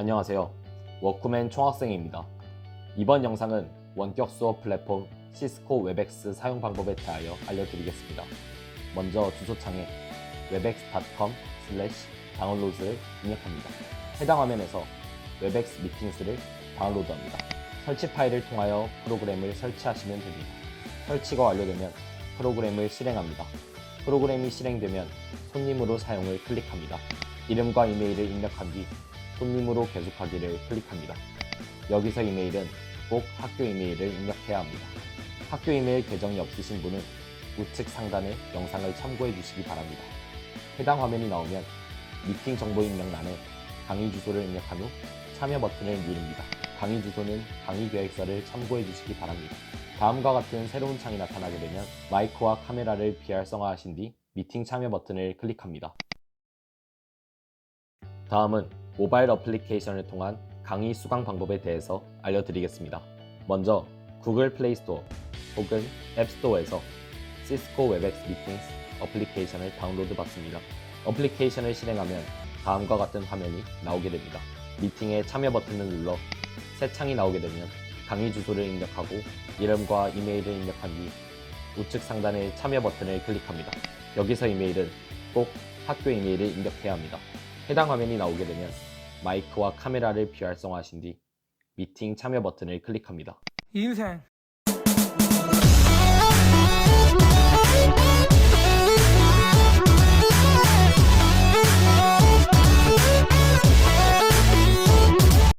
안녕하세요. 워크맨 총학생입니다. 이번 영상은 원격 수업 플랫폼 시스코 웹엑스 사용 방법에 대하여 알려드리겠습니다. 먼저 주소창에 webex.com 다운로드를 입력합니다. 해당 화면에서 웹엑스 미팅스를 다운로드합니다. 설치 파일을 통하여 프로그램을 설치하시면 됩니다. 설치가 완료되면 프로그램을 실행합니다. 프로그램이 실행되면 손님으로 사용을 클릭합니다. 이름과 이메일을 입력한 뒤 손님으로 계속하기를 클릭합니다. 여기서 이메일은 꼭 학교 이메일을 입력해야 합니다. 학교 이메일 계정이 없으신 분은 우측 상단의 영상을 참고해 주시기 바랍니다. 해당 화면이 나오면 미팅 정보 입력란에 강의 주소를 입력한 후 참여 버튼을 누릅니다. 강의 주소는 강의 계획서를 참고해 주시기 바랍니다. 다음과 같은 새로운 창이 나타나게 되면 마이크와 카메라를 비활성화하신 뒤 미팅 참여 버튼을 클릭합니다. 다음은 모바일 어플리케이션을 통한 강의 수강 방법에 대해서 알려드리겠습니다. 먼저 구글 플레이 스토어 혹은 앱스토어에서 시스코 웹엑스 미팅스 어플리케이션을 다운로드 받습니다. 어플리케이션을 실행하면 다음과 같은 화면이 나오게 됩니다. 미팅에 참여 버튼을 눌러 새 창이 나오게 되면 강의 주소를 입력하고 이름과 이메일을 입력한 뒤 우측 상단의 참여 버튼을 클릭합니다. 여기서 이메일은 꼭 학교 이메일을 입력해야 합니다. 해당 화면이 나오게 되면 마이크와 카메라를 비활성화하신 뒤 미팅 참여 버튼을 클릭합니다. 인생